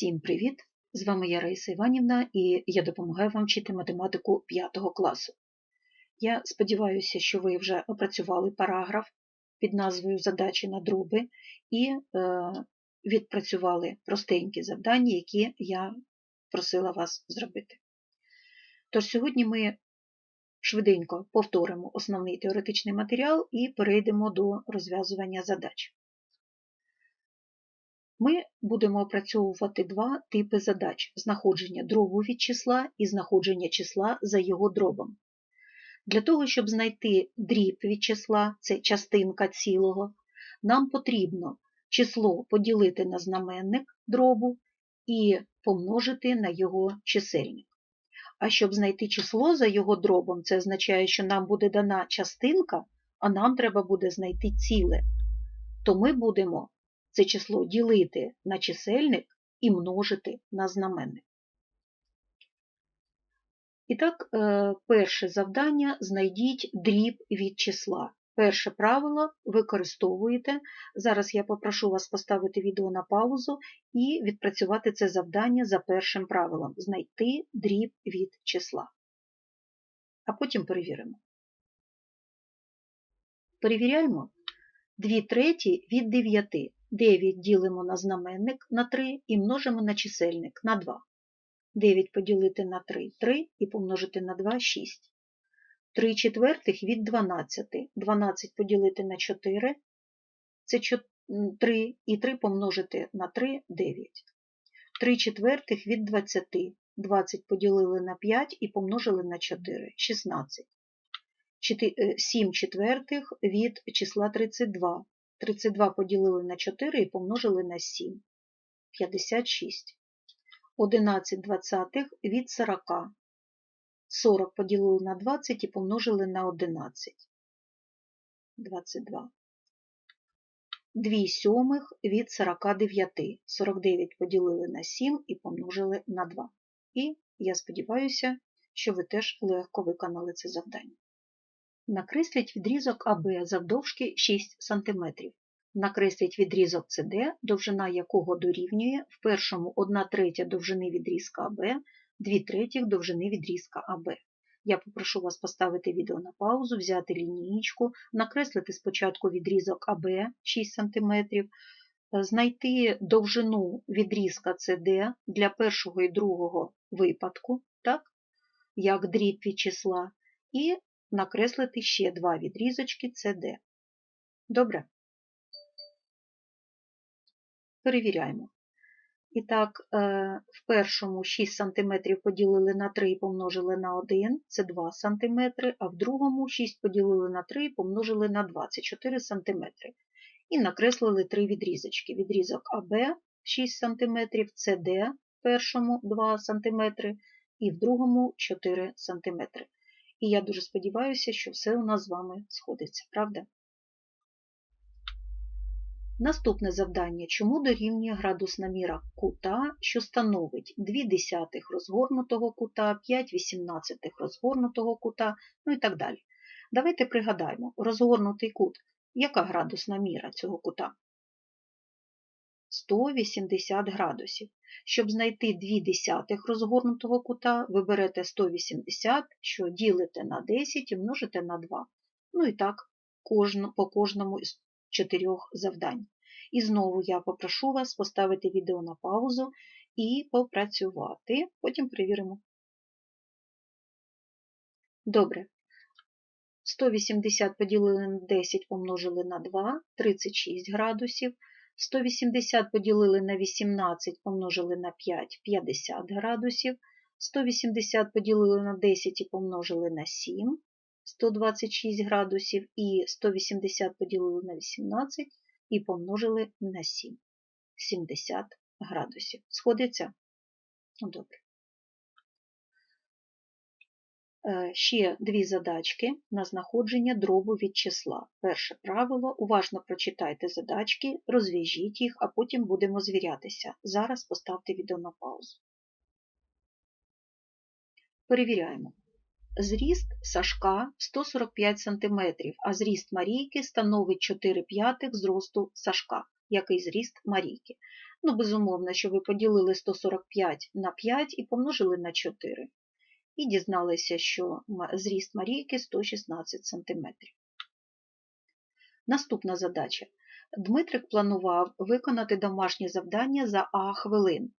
Всім привіт! З вами я Раїса Іванівна і я допомагаю вам вчити математику 5 класу. Я сподіваюся, що ви вже опрацювали параграф під назвою Задачі на дроби і е, відпрацювали простенькі завдання, які я просила вас зробити. Тож сьогодні ми швиденько повторимо основний теоретичний матеріал і перейдемо до розв'язування задач. Ми будемо опрацьовувати два типи задач: знаходження дробу від числа і знаходження числа за його дробом. Для того, щоб знайти дріб від числа, це частинка цілого, нам потрібно число поділити на знаменник дробу і помножити на його чисельник. А щоб знайти число за його дробом, це означає, що нам буде дана частинка, а нам треба буде знайти ціле. То ми будемо це число ділити на чисельник і множити на знаменник. І так, е, перше завдання знайдіть дріб від числа. Перше правило використовуєте. Зараз я попрошу вас поставити відео на паузу і відпрацювати це завдання за першим правилом знайти дріб від числа. А потім перевіримо. Перевіряємо 2 треті від 9. 9 ділимо на знаменник на 3 і множимо на чисельник на 2. 9 поділити на 3 3 і помножити на 2 6. 3 четвертих від 12. 12 поділити на 4 це 3 і 3 помножити на 3 9. 3 четвертих від 20. 20 поділили на 5 і помножили на 4 16. 7 четвертих від числа 32. 32 поділили на 4 і помножили на 7. 56. 11 двадцятих від 40. 40 поділили на 20 і помножили на 11. 22. 2 сьомих від 49. 49 поділили на 7 і помножили на 2. І я сподіваюся, що ви теж легко виконали це завдання. Накресліть відрізок АБ завдовжки 6 см. Накресліть відрізок СД, довжина якого дорівнює в першому 1 третя довжини відрізка АБ, 2 третіх довжини відрізка АБ. Я попрошу вас поставити відео на паузу, взяти лінієчку, накреслити спочатку відрізок АБ 6 см, знайти довжину відрізка СД для першого і другого випадку, так, як дріб від числа, і накреслити ще два відрізочки СД. Добре? Перевіряємо. І так, в першому 6 см поділили на 3 і помножили на 1, це 2 см, а в другому 6 поділили на 3 і помножили на 2, це 4 см. І накреслили три відрізочки. Відрізок АБ 6 см, СД в першому 2 см і в другому 4 см. І я дуже сподіваюся, що все у нас з вами сходиться, правда? Наступне завдання. Чому дорівнює градусна міра кута, що становить 2 десятих розгорнутого кута, 5 вісімнадцятих розгорнутого кута, ну і так далі. Давайте пригадаємо, розгорнутий кут. Яка градусна міра цього кута? 180 градусів. Щоб знайти 2 десятих розгорнутого кута, ви берете 180, що ділите на 10 і множите на 2. Ну і так, по кожному із чотирьох завдань. І знову я попрошу вас поставити відео на паузу і попрацювати. Потім перевіримо. Добре. 180 поділили на 10 помножили на 2, 36 градусів. 180 поділили на 18 помножили на 5, 50 градусів. 180 поділили на 10 і помножили на 7, 126 градусів. І 180 поділили на 18 і помножили на 7, 70 градусів. Сходиться? Добре. Ще дві задачки на знаходження дробу від числа. Перше правило. Уважно прочитайте задачки, розв'яжіть їх, а потім будемо звірятися. Зараз поставте відео на паузу. Перевіряємо. Зріст Сашка 145 см, а зріст Марійки становить 4 п'ятих зросту Сашка. Який зріст Марійки? Ну, безумовно, що ви поділили 145 на 5 і помножили на 4. І дізналися, що зріст Марійки 116 см. Наступна задача. Дмитрик планував виконати домашнє завдання за А хвилин,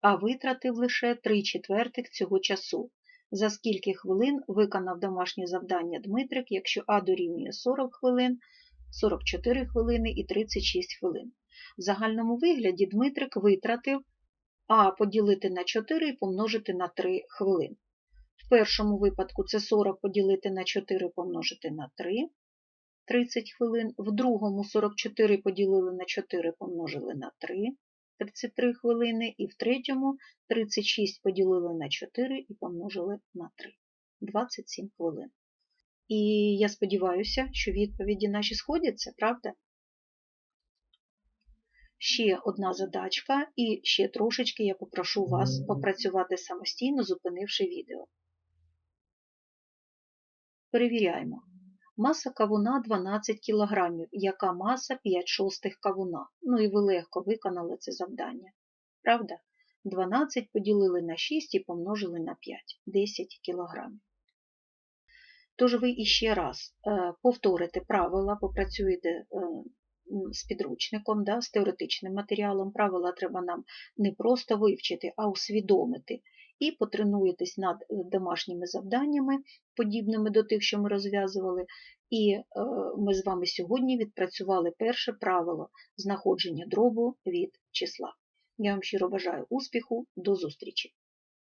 а витратив лише 3 четвертих цього часу. За скільки хвилин виконав домашнє завдання Дмитрик, якщо А дорівнює 40 хвилин, 44 хвилини і 36 хвилин. В загальному вигляді Дмитрик витратив А поділити на 4 і помножити на 3 хвилин. В першому випадку це 40 поділити на 4 помножити на 3, 30 хвилин. В другому 44 поділили на 4 помножили на 3, 33 хвилини. І в третьому 36 поділили на 4 і помножили на 3, 27 хвилин. І я сподіваюся, що відповіді наші сходяться, правда? Ще одна задачка, і ще трошечки я попрошу вас попрацювати самостійно, зупинивши відео. Перевіряємо. Маса кавуна 12 кг, яка маса 5 шостих кавуна. Ну і ви легко виконали це завдання. Правда? 12 поділили на 6 і помножили на 5 10 кг. Тож ви іще раз повторите правила, попрацюєте з підручником, да, з теоретичним матеріалом. Правила треба нам не просто вивчити, а усвідомити. І потренуєтесь над домашніми завданнями, подібними до тих, що ми розв'язували. І е, ми з вами сьогодні відпрацювали перше правило знаходження дробу від числа. Я вам щиро бажаю успіху, до зустрічі!